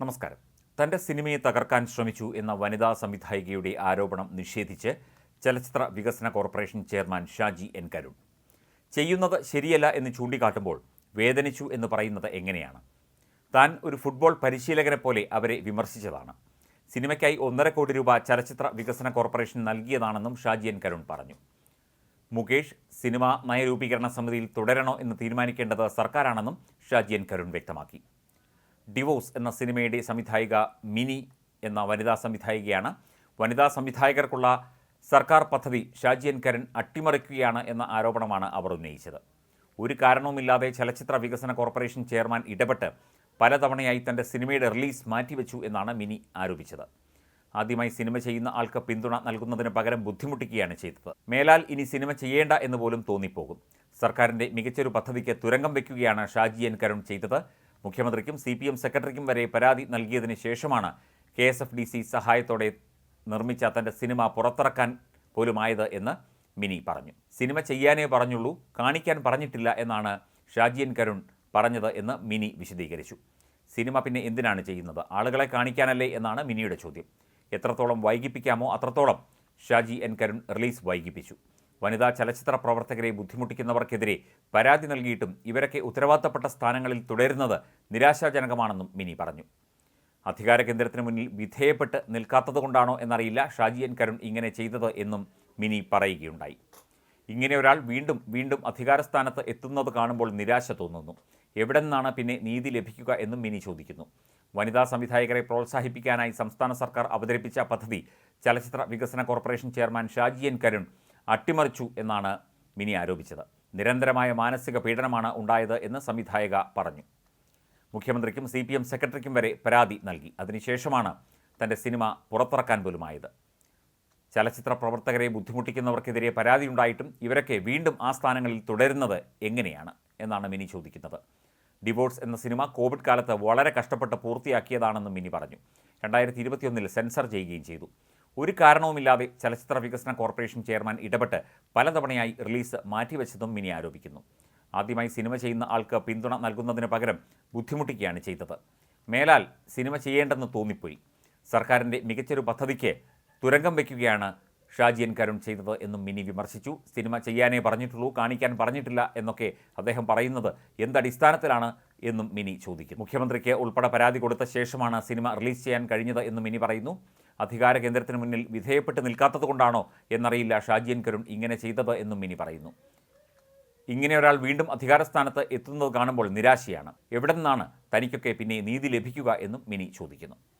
നമസ്കാരം. തന്റെ സിനിമയെ തകർക്കാൻ ശ്രമിച്ചു എന്ന വനിതാ സംവിധായികയുടെ ആരോപണം നിഷേധിച്ച് ചലച്ചിത്ര വികസന corporation chairman Shaji N Karun. ചെയ്യുന്നത് ശരിയല്ല എന്ന് ചൂണ്ടിക്കാട്ടുമ്പോൾ വേദനിച്ചു എന്ന് പറയുന്നത് എങ്ങനെയാണ്? താൻ ഒരു ഫുട്ബോൾ പരിശീലകനെ പോലെ അവരെ വിമർശിച്ചതാണ്. സിനിമയ്ക്കായി ഒന്നര കോടി രൂപ ചലച്ചിത്ര വികസന കോർപ്പറേഷൻ നൽകിയതാണെന്നും ഷാജി എൻ കരുൺ പറഞ്ഞു. മുകേഷ് സിനിമ നയരൂപീകരണ സമിതിയിൽ തുടരണോ എന്ന് തീരുമാനിക്കേണ്ടത് സർക്കാരാണെന്നും ഷാജി എൻ കരുൺ വ്യക്തമാക്കി. ഡിവോഴ്സ് എന്ന സിനിമയുടെ സംവിധായിക മിനി എന്ന വനിതാ സംവിധായികയാണ്. വനിതാ സംവിധായകർക്കുള്ള സർക്കാർ പദ്ധതി ഷാജിയൻ കരൺ അട്ടിമറിക്കുകയാണ് എന്ന ആരോപണമാണ് അവർ ഉന്നയിച്ചത്. ഒരു കാരണവുമില്ലാതെ ചലച്ചിത്ര വികസന കോർപ്പറേഷൻ ചെയർമാൻ ഇടപെട്ട് പലതവണയായി തന്റെ സിനിമയുടെ റിലീസ് മാറ്റിവെച്ചു എന്നാണ് മിനി ആരോപിച്ചത്. ആദ്യമായി സിനിമ ചെയ്യുന്ന ആൾക്ക് പിന്തുണ നൽകുന്നതിന് പകരം ബുദ്ധിമുട്ടിക്കുകയാണ് ചെയ്തത്. മേലാൽ ഇനി സിനിമ ചെയ്യേണ്ട എന്ന് പോലും തോന്നിപ്പോകും. സർക്കാരിന്റെ മികച്ചൊരു പദ്ധതിക്ക് തുരങ്കം വയ്ക്കുകയാണ് ഷാജി എൻ കരുൺ ചെയ്തത്. മുഖ്യമന്ത്രിക്കും സി പി എം സെക്രട്ടറിക്കും വരെ പരാതി നൽകിയതിന് ശേഷമാണ് K S F D C സഹായത്തോടെ നിർമ്മിച്ച തന്റെ സിനിമ പുറത്തിറക്കാൻ പോലുമായത് എന്ന് മിനി പറഞ്ഞു. സിനിമ ചെയ്യാനേ പറഞ്ഞുള്ളൂ കാണിക്കാൻ പറഞ്ഞിട്ടില്ല എന്നാണ് ഷാജിയൻ കരുൺ പറഞ്ഞത് എന്ന് മിനി വിശദീകരിച്ചു. സിനിമ പിന്നെ എന്തിനാണ് ചെയ്യുന്നത്? ആളുകളെ കാണിക്കാനല്ലേ എന്നാണ് മിനിയുടെ ചോദ്യം. എത്രത്തോളം വൈകിപ്പിക്കാമോ അത്രത്തോളം ഷാജി എൻ കരുൺ റിലീസ് വൈകിപ്പിച്ചു. വനിതാ ചലച്ചിത്ര പ്രവർത്തകരെ ബുദ്ധിമുട്ടിക്കുന്നവർക്കെതിരെ പരാതി നൽകിയിട്ടും ഇവരൊക്കെ ഉത്തരവാദിത്തപ്പെട്ട സ്ഥാനങ്ങളിൽ തുടരുന്നത് നിരാശാജനകമാണെന്നും മിനി പറഞ്ഞു. അധികാര കേന്ദ്രത്തിന് മുന്നിൽ വിധേയപ്പെട്ട് നിൽക്കാത്തതുകൊണ്ടാണോ എന്നറിയില്ല ഷാജി എൻ കരുൺ ഇങ്ങനെ ചെയ്തത് എന്നും മിനി പറയുകയുണ്ടായി. ഇങ്ങനെ ഒരാൾ വീണ്ടും വീണ്ടും അധികാരസ്ഥാനത്ത് എത്തുന്നത് കാണുമ്പോൾ നിരാശ തോന്നുന്നു. എവിടെ നിന്നാണ് പിന്നെ നീതി ലഭിക്കുക എന്നും മിനി ചോദിക്കുന്നു. വനിതാ സംവിധായകരെ പ്രോത്സാഹിപ്പിക്കാനായി സംസ്ഥാന സർക്കാർ അവതരിപ്പിച്ച പദ്ധതി ചലച്ചിത്ര വികസന corporation chairman Shaji N Karun അട്ടിമറിച്ചു എന്നാണ് മിനി ആരോപിച്ചത്. നിരന്തരമായ മാനസിക പീഡനമാണ് ഉണ്ടായത് എന്ന് സംവിധായക പറഞ്ഞു. മുഖ്യമന്ത്രിക്കും സി പി എം സെക്രട്ടറിക്കും വരെ പരാതി നൽകി. അതിനുശേഷമാണ് തന്റെ സിനിമ പുറത്തിറക്കാൻ പോലുമായത്. ചലച്ചിത്ര പ്രവർത്തകരെ ബുദ്ധിമുട്ടിക്കുന്നവർക്കെതിരെ പരാതി ഉണ്ടായിട്ടും ഇവരൊക്കെ വീണ്ടും ആ സ്ഥാനങ്ങളിൽ തുടരുന്നത് എങ്ങനെയാണ് എന്നാണ് മിനി ചോദിക്കുന്നത്. ഡിവോഴ്സ് എന്ന സിനിമ കോവിഡ് കാലത്ത് വളരെ കഷ്ടപ്പെട്ട് പൂർത്തിയാക്കിയതാണെന്നും മിനി പറഞ്ഞു. രണ്ടായിരത്തി ഇരുപത്തിയൊന്നിൽ സെൻസർ ചെയ്യുകയും ചെയ്തു. ഒരു കാരണവുമില്ലാതെ ചലച്ചിത്ര വികസന കോർപ്പറേഷൻ ചെയർമാൻ ഇടപെട്ട് പലതവണയായി റിലീസ് മാറ്റിവെച്ചതും മിനി ആരോപിക്കുന്നു. ആദ്യമായി സിനിമ ചെയ്യുന്ന ആൾക്ക് പിന്തുണ നൽകുന്നതിന് പകരം ബുദ്ധിമുട്ടിക്കുകയാണ് ചെയ്തത്. മേലാൽ സിനിമ ചെയ്യേണ്ടെന്ന് തോന്നിപ്പോയി. സർക്കാരിന്റെ മികച്ചൊരു പദ്ധതിക്ക് തുരങ്കം വയ്ക്കുകയാണ് ഷാജിയൻ കരുൺ ചെയ്തത് എന്നും മിനി വിമർശിച്ചു. സിനിമ ചെയ്യാനേ പറഞ്ഞിട്ടുള്ളൂ കാണിക്കാൻ പറഞ്ഞിട്ടില്ല എന്നൊക്കെ അദ്ദേഹം പറയുന്നത് എന്തടിസ്ഥാനത്തിലാണ് എന്നും മിനി ചോദിക്കുന്നു. മുഖ്യമന്ത്രിക്ക് ഉൾപ്പെടെ പരാതി കൊടുത്ത ശേഷമാണ് സിനിമ റിലീസ് ചെയ്യാൻ കഴിഞ്ഞത് എന്നും മിനി പറയുന്നു. അധികാര കേന്ദ്രത്തിന് മുന്നിൽ വിധേയപ്പെട്ട് നിൽക്കാത്തതുകൊണ്ടാണോ എന്നറിയില്ല ഷാജിയൻ കരുൺ ഇങ്ങനെ ചെയ്തത് എന്നും മിനി പറയുന്നു. ഇങ്ങനെ ഒരാൾ വീണ്ടും അധികാരസ്ഥാനത്ത് എത്തുന്നത് കാണുമ്പോൾ നിരാശയാണ്. എവിടെ നിന്നാണ് തനിക്കൊക്കെ പിന്നെ നീതി ലഭിക്കുക എന്നും മിനി ചോദിക്കുന്നു.